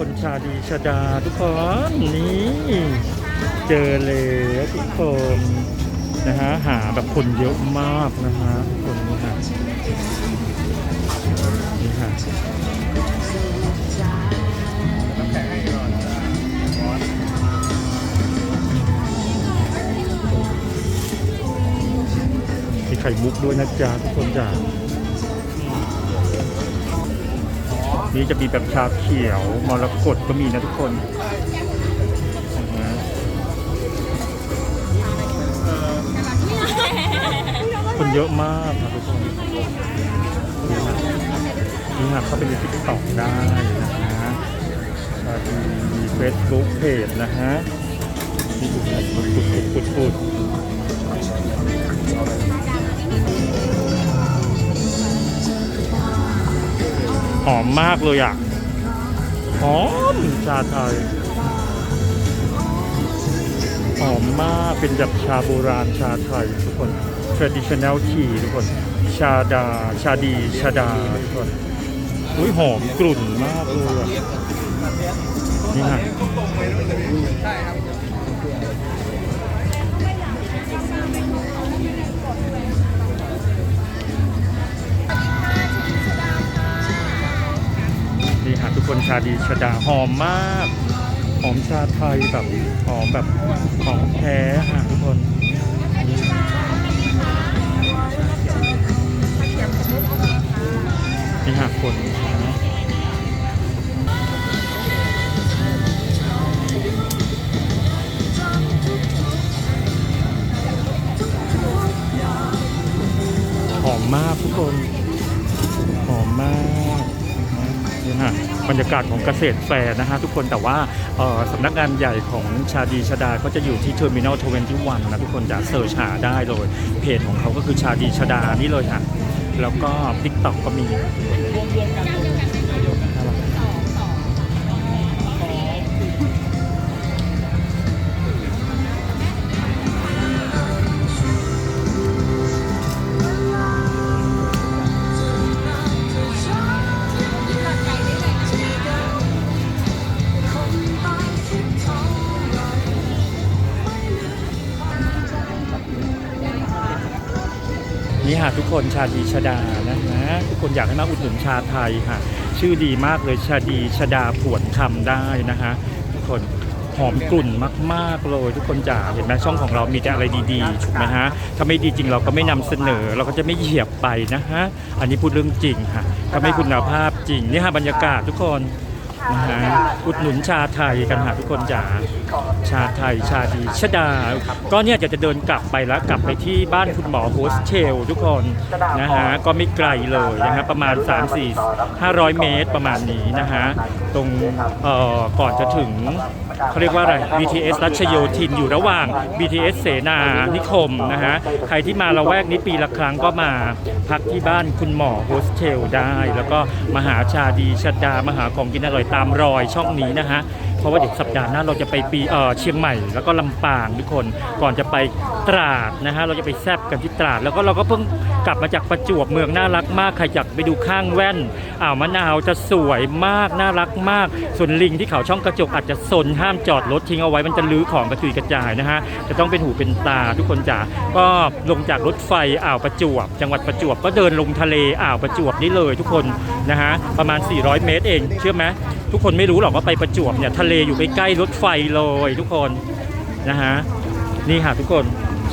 คนชาดีชาดาทุกคนนี่เจอเลยทุกคนนะฮะหาแบบคนเยอะมากนะฮะคนนี่ฮะนี่ฮะมีไข่มุกด้วยนะจ๊ะทุกคนจ้ะ นี่จะมีแบบชาเขียวมรกตก็มีนะทุกคนนะฮะคนเยอะมากนะทุกคนนี่ฮะนี่ฮะเข้าไปในติ๊กต็อกได้นะฮะมีเฟซบุ๊กเพจนะฮะนี่ดูนะปุดปุดปุดปุดปุด หอมมากเลยอะ หอมชาไทย หอมมาก เป็นแบบชาโบราณชาไทยทุกคน traditional tea ทุกคน ชาดา ชาดี ชาดาทุกคนอุ้ยหอมกลุ่นมากเลยอะนี่ฮะาดีชดาหอมมาก หอมชาไทยแบบหอมแบบของแท้ฮะทุกคนนี่ฮะคนนหอมมากทุกคน หอมมากนี่ฮะ บรรยากาศของเกษตรแฟร์นะฮะทุกคนแต่ว่าสำนักงานใหญ่ของชาดีชาดาก็จะอยู่ที่เทอร์มินอล21นะทุกคนจะเสิร์ชหาได้เลย เพจของเขาก็คือชาดีชาดานี่เลยฮะแล้วก็ t ิ k t o k ก็มีนี่ ค่ะทุกคนชาดีชาดานะนะทุกคนอยากให้มาอุดหนุนชาไทยค่ะ ชื่อดีมากเลยชาดีชาดาผวนคำได้นะฮะทุกคนหอมกลุ่นมาก ๆ เลย ทุกคนจ๋าเห็นไหมช่องของเรามีแต่อะไรดีๆถูกไหมฮะถ้าไม่ดีจริงเราก็ไม่นำเสนอ เราก็จะไม่เหยียบไปนะฮะอันนี้พูดเรื่องจริงค่ะถ้าไม่คุณภาพจริงนี่ฮะบรรยากาศทุกคน นะฮะอุดหนุนชาไทยกันค่ะทุกคนจ๋าชาไทยชาดีชดา ก็เนี่ยจะจะเดินกลับไปแล้วกลับไปที่บ้านคุณหมอโฮสเทลทุกคนนะฮะก็ไม่ไกลเลยนะฮะประมาณ 3 4 500 เมตรประมาณนี้นะฮะตรงเอ่อก่อนจะถึงเขาเรียกว่าอะไร BTS รัชโยธินอยู่ระหว่าง BTS เสนานิคมนะฮะใครที่มาละแวกนี้ปีละครั้งก็มาพักที่บ้านคุณหมอโฮสเทลได้ แล้วก็มาหาชาดีชดามาหาของกินอร่อยตามรอยช่องนี้นะฮะเพราะว่าเดี๋ยวสัปดาห์หน้าเราจะไปปีเอ่อเชียงใหม่ แล้วก็ลำปางทุกคนก่อนจะไปตราดนะฮะเราจะไปแซบกันที่ตราด แล้วก็เราก็เพิ่งกลับมาจากประจวบเมืองน่ารักมากใครอยากไปดูข้างแว่นอ่าวมะนาวจะสวยมากน่ารักมาก ส่วนลิงที่เขาช่องกระจกอาจจะสนห้ามจอดรถทิ้งเอาไว้มันจะลื้อของกระจุยกระจายนะฮะจะต้องเป็นหูเป็นตาทุกคนจ๋าก็ลงจากรถไฟอ่าวประจวบ จังหวัดประจวบก็เดินลงทะเลอ่าวประจวบนี่เลยทุกคนนะฮะประมาณ 400 เมตรเอง เชื่อไหม ทุกคนไม่รู้หรอกว่าไปประจวบเนี่ยทะเลอยู่ใกล้ๆรถไฟเลยทุกคนนะฮะนี่ค่ะทุกคน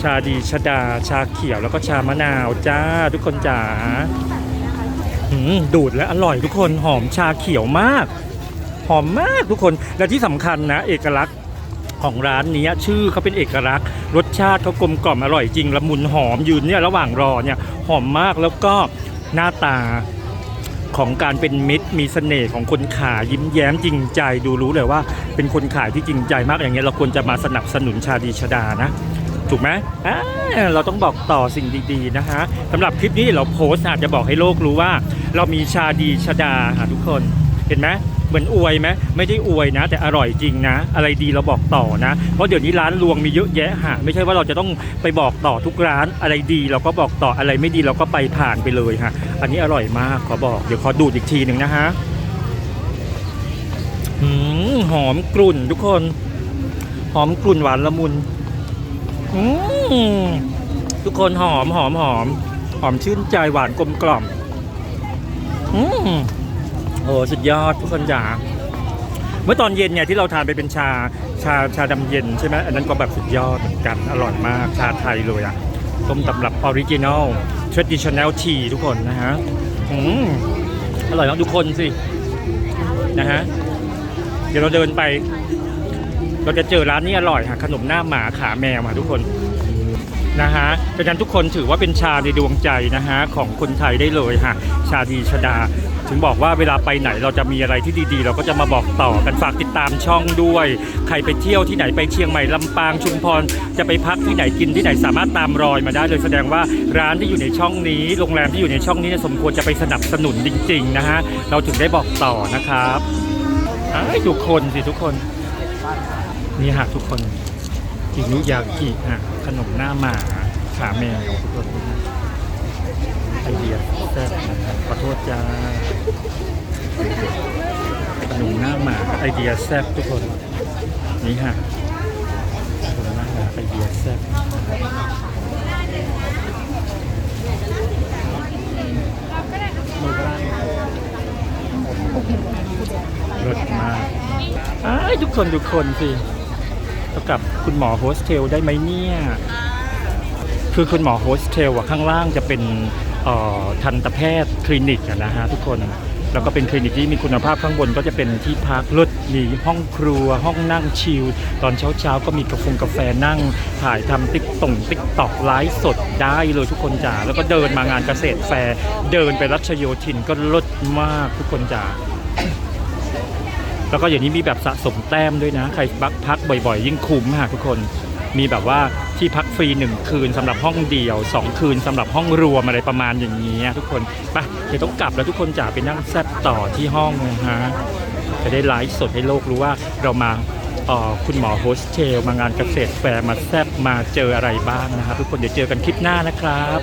ชาดีชาดา ชาเขียวแล้วก็ชามะนาวจ้าทุกคนจ๋าดูดและอร่อยทุกคนหอมชาเขียวมาก หอมมากทุกคนและที่สำคัญนะ เอกลักษณ์ของร้านนี้ชื่อเขาเป็นเอกลักษณ์ รสชาติเขากลมกล่อมอร่อยจริงละมุนหอมยืนเนี่ยระหว่างรอเนี่ยหอมมากแล้วก็หน้าตา ของการเป็นมิตรมีเสน่ห์ของคนขายยิ้มแย้มจริงใจดูรู้เลยว่า เป็นคนขายที่จริงใจมากอย่างเงี้ยเราควรจะมาสนับสนุนชาดีชดานะถูกไหมอ่าเราต้องบอกต่อสิ่งดีๆนะฮะสำหรับคลิปนี้เราโพสต์อาจจะบอกให้โลกรู้ว่า เรามีชาดีชดาหาทุกคนเห็นไหม เหมือนอวยไหมไม่ได้อวยนะ แต่อร่อยจริงนะ อะไรดีเราบอกต่อนะ เพราะเดี๋ยวนี้ร้านรวงมีเยอะแยะหะไม่ใช่ว่าเราจะต้องไปบอกต่อทุกร้านอะไรดีเราก็บอกต่ออะไรไม่ดีเราก็ไปผ่านไปเลยฮะอันนี้อร่อยมากขอบอกเดี๋ยวขอดูดอีกทีหนึ่งนะฮะหืมหอมกลุ่นทุกคน หอมกลุ่นหวานละมุนอืมทุกคนหอมหอมหอมหอมชื่นใจหวานกลมกล่อม อืม โอ้สุดยอดทุกคนจ๋าเมื่อตอนเย็นเนี่ยที่เราทานไปเป็นชาชาชาดำเย็นใช่ไหมอันนั้นก็แบบสุดยอดกันอร่อยมากชาไทยเลยอะต้มตำรับออริจินอล traditional tea ทุกคนนะฮะอืมอร่อยมากทุกคนสินะฮะเดี๋ยวเราเดินไป เราจะเจอร้านนี้อร่อยค่ะขนมหน้าหมาขาแมวมาทุกคนนะฮะดังนั้นทุกคนถือว่าเป็นชาในดวงใจนะฮะของคนไทยได้เลยค่ะ ชาดีชดา ถึงบอกว่าเวลาไปไหนเราจะมีอะไรที่ดีๆ เราก็จะมาบอกต่อกันฝากติดตามช่องด้วย ใครไปเที่ยวที่ไหนไปเชียงใหม่ลำปางชุมพรจะไปพักที่ไหนกินที่ไหนสามารถตามรอยมาได้เลยแสดงว่าร้านที่อยู่ในช่องนี้ โรงแรมที่อยู่ในช่องนี้เนี่ยสมควรจะไปสนับสนุนจริง ๆ นะฮะเราถึงได้บอกต่อนะครับทุกคนสิทุกคนนี่ฮะทุกคนอินุยากิฮะขนมหน้าหมาขาแมวทุกคนไอเดียแซ่บนะครับขอโทษจ้า ขนมหน้าหมาไอเดียแซ่บทุกคน นี่ฮะขนมหน้าหมาไอเดียแซ่บรสมาอ้าทุกคนทุกคนสิเท่ากับคุณหมอโฮสเทลได้ไหมเนี่ย คือคุณหมอโฮสเทลอะข้างล่างจะเป็น ทันตแพทย์คลินิกนะฮะทุกคนแล้วก็เป็นคลินิกที่มีคุณภาพข้างบนก็จะเป็นที่พักรถมีห้องครัว ห้องนั่งชิลตอนเช้าๆ ก็มีกาแฟกาแฟนั่ง ถ่ายทำติ๊กต่งติ๊กตอกไลฟ์สดได้เลยทุกคนจ๋าแล้วก็เดินมางานเกษตรแฟร์เดินไปรัชโยธินก็ลดมากทุกคนจ๋าแล้วก็อย่างนี้มีแบบสะสมแต้มด้วยนะ ใครพักพักบ่อยๆ ยิ่งคุ้มค่ะทุกคนมีแบบว่า ที่พักฟรีหนึ่งคืนสำหรับห้องเดียวสองคืนสำหรับห้องรวมอะไรประมาณอย่างนี้ทุกคนไปเดี๋ยวต้องกลับแล้วทุกคนจ๋าไปนั่งแซบต่อที่ห้องนะฮะจะได้ไลฟ์สดให้โลกรู้ว่าเรามาคุณหมอโฮสเทลมางานเกษตรแฟร์มาแซบมาเจออะไรบ้างนะครับ ทุกคนเดี๋ยวเจอกันคลิปหน้านะครับ